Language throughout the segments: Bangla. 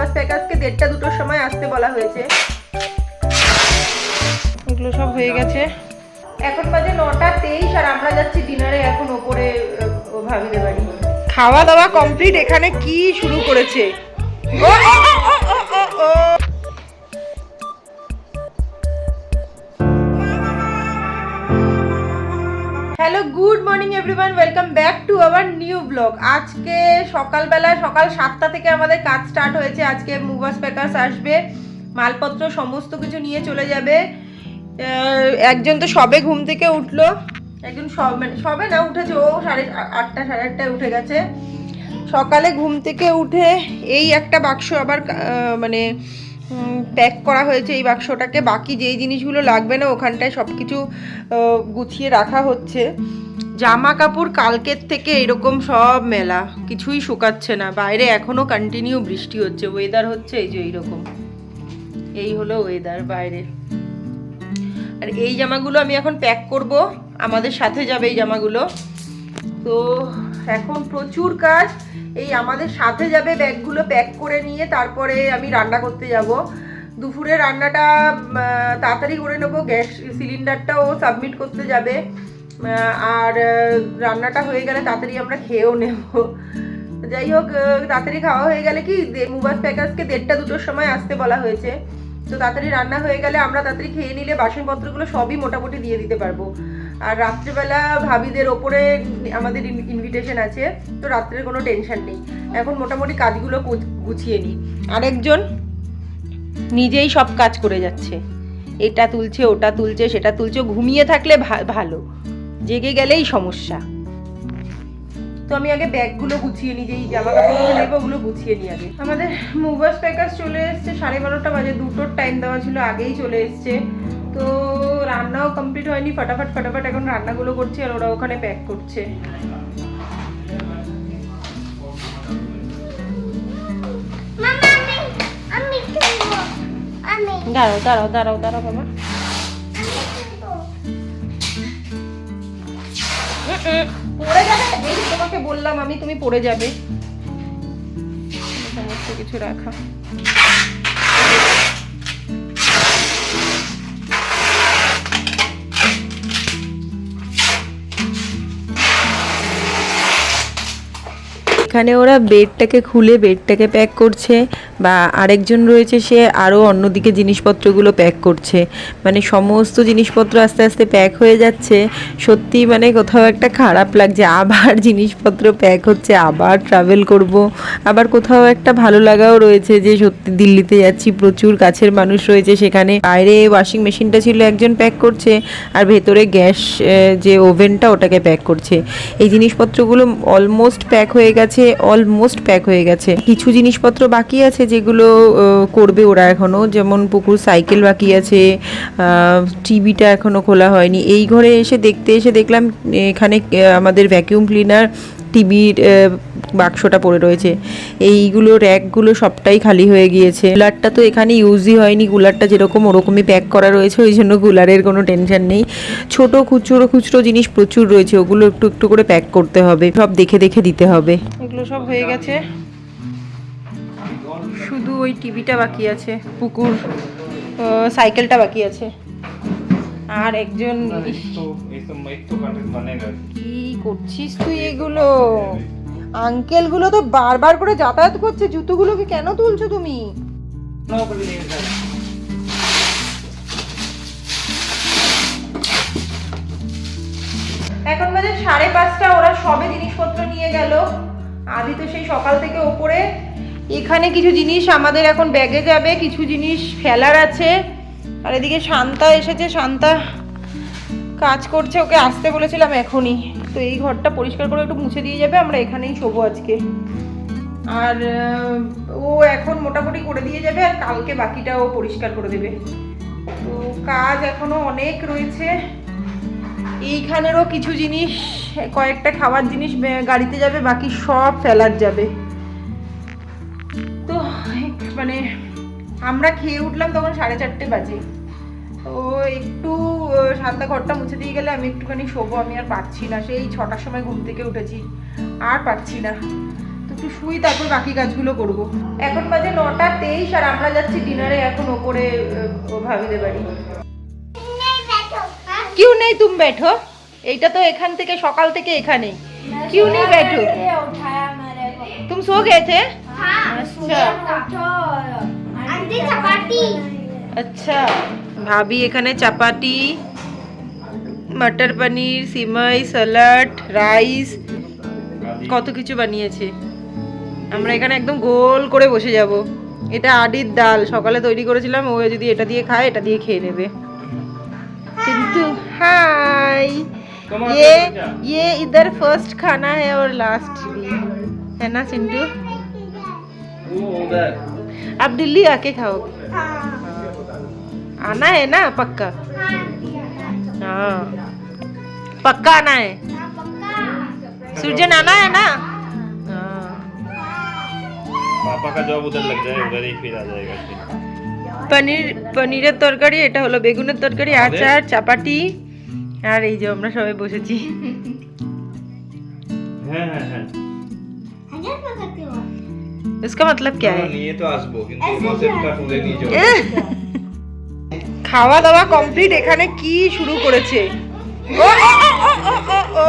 মুভাস প্যাকাজকে দেড়টা দুটোর সময় আসতে বলা হয়েছে। এগুলো সব হয়ে গেছে। এখন বাজে নটা তেইশ আর আমরা যাচ্ছি ডিনারে এখন ওপরে ভাবিতে বাড়ি খাওয়া দাওয়া কমপ্লিট এখানে কি শুরু করেছে? ও, ও, ও, ও, ও, hello good morning everyone welcome back to our new blog আজকে সকালবেলা, সকাল সাতটা থেকে আমাদের কাজ স্টার্ট হয়েছে। আজকে মুভাস প্যাকার্স আসবে। মালপত্র, সমস্ত কিছু নিয়ে চলে যাবে। একজন তো সবে ঘুম থেকে উঠল। একজন সব মানে সবে না, উঠেছে। ও সাড়ে আটটা, সাড়ে আটটায় উঠে গেছে। সকালে ঘুম থেকে উঠে এই একটা বাক্স আবার মানে প্যাক করা হয়েছে এই বাক্সটাকে। বাকি যেই জিনিসগুলো লাগবে না, ওখানটায় সব কিছু গুছিয়ে রাখা হচ্ছে। জামা কাপড় কালকের থেকে এরকম সব মেলা, কিছুই শুকাচ্ছে না। বাইরে এখনও কন্টিনিউ বৃষ্টি হচ্ছে ওয়েদার হচ্ছে এই যে এইরকম। এই হলো ওয়েদার বাইরে আর এই জামাগুলো আমি এখন প্যাক করব। আমাদের সাথে যাবে এই জামাগুলো। তো এখন প্রচুর কাজ। এই আমাদের সাথে যাবে ব্যাগগুলো প্যাক করে নিয়ে তারপরে আমি রান্না করতে যাব। দুপুরে রান্নাটা তাড়াতাড়ি করে নেব। গ্যাস সিলিন্ডারটাও সাবমিট করতে যাবে। আর রান্নাটা হয়ে গেলে তাড়াতাড়ি আমরা খেয়েও নেব। যাই হোক তাড়াতাড়ি খাওয়া হয়ে গেলে কি মুভাস প্যাকার্সকে দেড়টা দুটোর সময় আসতে বলা হয়েছে। তো তাড়াতাড়ি রান্না হয়ে গেলে আমরা তাড়াতাড়ি খেয়ে নিলে বাসনপত্রগুলো সবই মোটামুটি দিয়ে দিতে পারব। আর রাত্রেবেলা ভাবিদের ওপরে আমাদের ইনভিটেশন আছে, তো রাত্রের কোনো টেনশন নেই। এখন মোটামুটি কাজগুলো গুছিয়ে নিই। আরেকজন নিজেই সব কাজ করে যাচ্ছে। এটা তুলছে, ওটা তুলছে, সেটা তুলছে, ঘুমিয়ে থাকলে ভালো। জেগে গেলেই সমস্যা। তো আমি আগে ব্যাগগুলো গুছিয়ে নিই, যেই জামা কাপড়গুলো নেব, ওগুলো গুছিয়ে নিই আগে। আমাদের মুভার্স প্যাকার্স চলে এসছে, সাড়ে বারোটা বাজে, দুটোর টাইম দেওয়া ছিল, আগেই চলে এসছে। তো রান্নাও কমপ্লিট হয়নি ফটাফট ফটাফট এখন রান্নাগুলো করছি আর ওরা ওখানে প্যাক করছে। দাঁড়াও দাঁড়াও দাঁড়াও দাঁড়াও বাবা। পড়ে যাবে? তোমাকে বললাম আমি তুমি পড়ে যাবে। সমস্ত কিছু রাখা। এখানে ওরা বেডটাকে খুলে বেডটাকে প্যাক করছে বা আরেকজন রয়েছে সে আরও অন্যদিকে জিনিসপত্রগুলো প্যাক করছে। মানে সমস্ত জিনিসপত্র আস্তে আস্তে প্যাক হয়ে যাচ্ছে। সত্যি মানে কোথাও একটা খারাপ লাগছে। আবার জিনিসপত্র প্যাক হচ্ছে, আবার ট্রাভেল করব। আবার কোথাও একটা ভালো লাগাও রয়েছে যে সত্যি দিল্লিতে যাচ্ছি, প্রচুর কাছের মানুষ রয়েছে সেখানে। বাইরে ওয়াশিং মেশিনটা ছিল একজন প্যাক করছে আর ভেতরে গ্যাস যে ওভেনটা ওটাকে প্যাক করছে। এই জিনিসপত্রগুলো অলমোস্ট প্যাক হয়ে গেছে। অলমোস্ট প্যাক হয়ে গেছে। কিছু জিনিসপত্র বাকি আছে যেগুলো করবে ওরা এখনও, যেমন পুকুর সাইকেল বাকি আছে টিভিটা এখনও খোলা হয়নি। এই ঘরে এসে দেখতে এসে দেখলাম, এখানে আমাদের ভ্যাকিউম ক্লিনার টিভির বাক্সটা পড়ে রয়েছে। এইগুলো র্যাকগুলো সবটাই খালি হয়ে গিয়েছে। কুলারটা তো এখানে ইউজই হয়নি। কুলারটা যেরকম ওরকমই প্যাক করা রয়েছে, ওই জন্য কুলারের কোনো টেনশন নেই। ছোট খুচরো খুচরো জিনিস প্রচুর রয়েছে, ওগুলো একটু একটু করে প্যাক করতে হবে। সব দেখে দেখে দিতে হবে। এগুলো সব হয়ে গেছে। শুধু ওই টিভিটা বাকি আছে, পুকুর সাইকেলটা বাকি আছে। আর একজন কি করছিস তুই এগুলো? আঙ্কেলগুলো তো বারবার করে যাতায়াত করছে জুতোগুলোকে কেন তুলছো তুমি? এখন বাজে সাড়ে পাঁচটা ওরা সবে জিনিসপত্র নিয়ে গেল। আদি তো সেই সকাল থেকে ওপরে। এখানে কিছু জিনিস আমাদের এখন ব্যাগে যাবে কিছু জিনিস ফেলার আছে। আর এদিকে শান্তা এসেছে, শান্তা কাজ করছে, ওকে আসতে বলেছিলাম এখনই। তো এই ঘরটা পরিষ্কার করে একটু মুছে দিয়ে যাবে, আমরা এখানেই শোবো আজকে। আর ও এখন মোটামুটি করে দিয়ে যাবে, আর কালকে বাকিটা ও পরিষ্কার করে দেবে। তো কাজ এখনও অনেক রয়েছে। এইখানেরও কিছু জিনিস, কয়েকটা খাবার জিনিস গাড়িতে যাবে, বাকি সব ফেলার যাবে। তো মানে আমরা খেয়ে উঠলাম তখন সাড়ে চারটে বাজে। তো একটু শান্তা ঘরটা মুছে দিয়ে গেলে আমি একটুখানি শোবো আমি আর পারছি না। সেই ছটার সময় ঘুম থেকে উঠেছি আর পারছি না। তো একটু শুই তারপর বাকি কাজগুলো করব। এখন বাজে নটা তেইশ আর আমরা যাচ্ছি ডিনারে এখন ওপরে ভাবিলে বাড়ি। কিউ নেই তুমি ব্যাঠো। এইটা তো এখান থেকে সকাল থেকে এখানে। কিউ নেই ব্যাঠো। তুমি শো গেছে আচ্ছা। আচ্ছা ভাবি এখানে চাপাটি মটর পনির সিমাই স্যালাড রাইস কত কিছু বানিয়েছে আমরা এখানে একদম গোল করে বসে যাব এটা আডির ডাল সকালে তৈরি করেছিলাম ও যদি এটা দিয়ে খায় এটা দিয়ে খেয়ে নেবে কিন্তু হাই তোমার ये बेटा। ये इधर फर्स्ट खाना है और लास्ट भी है ना चिंटू वो उधर आप दिल्ली आके खाओगे हाँ आना है ना पक्का हाँ हाँ पक्का आना है पक्का सुरजन आना है ना हाँ पापा का जॉब उधर लग जाए उधर ही फिर आ जाएगा फिर পনির পনিরের তরকারি এটা হলো বেগুনের তরকারি আচার চাপাটি আর এই যে আমরা সবাই বসেছি হ্যাঁ হ্যাঁ হ্যাঁ हजार का करते हो इसका मतलब क्या है নিয়ে তো আসবো কিন্তু কনসেপ্টটা তুলে নিয়ে যাবো খাওয়া দাওয়া কমপ্লিট এখানে কি শুরু করেছে ও, ও, ও, ও, ও,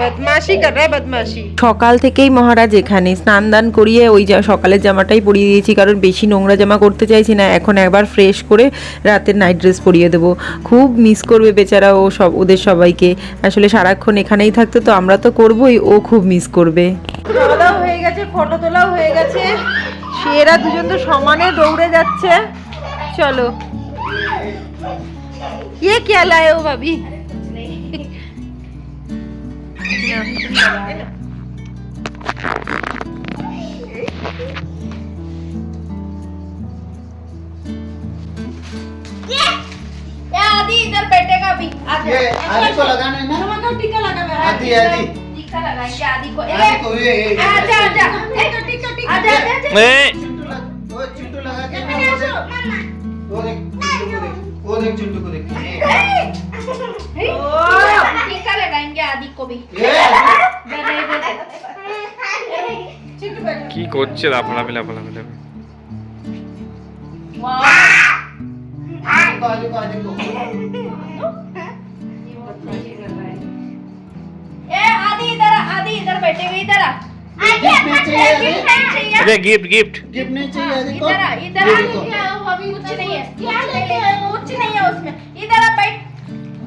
বদমাশি কর রা বদমাশি সকাল থেকেই মহারাজ এখানে স্নান দান করিয়ে ওই যা সকালের জামাটাই পরিয়ে দিয়েছি কারণ বেশি নোংরা জামা করতে চাইছি না এখন একবার ফ্রেশ করে রাতের নাইট ড্রেস পরিয়ে দেবো খুব মিস করবে বেচারা ও সব ওদের সবাইকে আসলে সারাক্ষণ এখানেই থাকতো তো আমরা তো করবোই ও খুব মিস করবে খাওয়া দাওয়া হয়ে গেছে ফটো তোলাও হয়ে গেছে সেরা দুজন তো সমানে দৌড়ে যাচ্ছে চলো ये क्या लाए हो भाभी ये आदि इधर बैठेगा अभी आदि को लगाना है ना मतलब टीका लगा आदि आदि टीका लगाएँगे आदि को ये- आजा आजा टीका टीका टीका आजा आजा चिंटू वो चिंटू लगा के वो देख वो देख चिंटू को देख वो देख चिंटू को देख ये- टीका लगाएंगे आदि को भी ये दे दे दे दे কি করছে লাফালাফি লাফালাফি লাফালাফি आदि को आदि को आदि को ए आदि इधर आ, आदि इधर बैठेगा इधर आ आदि गिफ्ट नहीं चाहिए, आदि? चाहिए अरे गिफ्ट गिफ्ट गिफ्ट नहीं चाहिए आदि को इधर आ इधर ये आ देखो। अभी कुछ नहीं है कुछ नहीं है उसमें इधर आ बैठ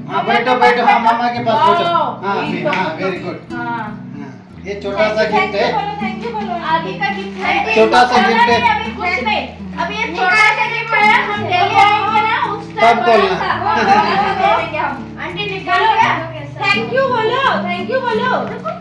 हाँ बैठो बैठो। हाँ मामा के पास बैठो। हाँ हाँ वेरी गुड हाँ। ये छोटा सा गिफ्ट है। थैंक यू बोलो। आदि का गिफ्ट है। छोटा सा gift है। अभी कुछ नहीं। अभी ये छोटा सा गिफ्ट है। हम दिल्ली आएँगे ना उस तब बोलना। आंटी निकालो थैंक यू बोलो थैंक यू बोलो।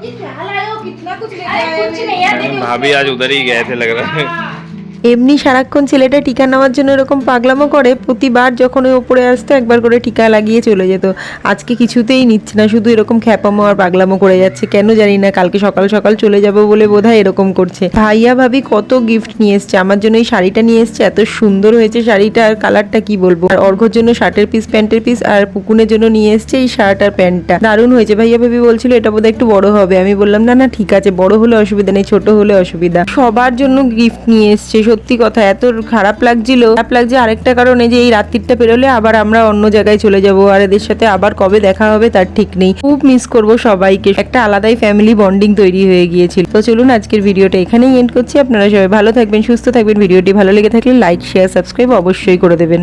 ये क्या लाए हो? कितना कुछ लेके आए कुछ नहीं है देखिए भाभी आज उधर ही गए थे लग रहा है। हाँ। এমনি সারাক্ষণ ছেলেটা টিকা নেওয়ার জন্য এরকম পাগলামো করে, প্রতিবার যখন ওই ওপরে আসতো, একবার করে টিকা লাগিয়ে চলে যেত। আজকে কিছুতেই নিচ্ছে না, শুধু এরকম খ্যাপামো আর পাগলামো করে যাচ্ছে। কেন জানি না, কালকে সকাল সকাল চলে যাব বলে বোধহয় এরকম করছে। ভাইয়া ভাবি কত গিফট নিয়ে এসছে, আমার জন্য এই শাড়িটা নিয়ে এসছে, এত সুন্দর হয়েছে শাড়িটা, আর কালারটা কি বলব? আর অর্ঘর জন্য শার্টের পিস প্যান্টের পিস আর পুকুনের জন্য নিয়ে এসছে এই শার্ট আর প্যান্টটা। দারুণ হয়েছে, ভাইয়া ভাবি বলছিল এটা বোধহয় একটু বড় হবে। আমি বললাম, না না, ঠিক আছে, বড় হলে অসুবিধা নেই, ছোট হলে অসুবিধা। সবার জন্য গিফট নিয়ে এসছে সত্যি কথা, এত খারাপ লাগছিল। খারাপ লাগছে আরেকটা কারণে যে এই রাত্রিটা পেরোলে আবার আমরা অন্য জায়গায় চলে যাব আর এদের সাথে আবার কবে দেখা হবে তার ঠিক নেই। খুব মিস করব সবাইকে। একটা আলাদাই ফ্যামিলি বন্ডিং তৈরি হয়ে গিয়েছিল। তো চলুন আজকের ভিডিওটা এখানেই এন্ড করছি। আপনারা সবাই ভালো থাকবেন, সুস্থ থাকবেন। ভিডিওটি ভালো লেগে থাকলে লাইক শেয়ার সাবস্ক্রাইব অবশ্যই করে দেবেন।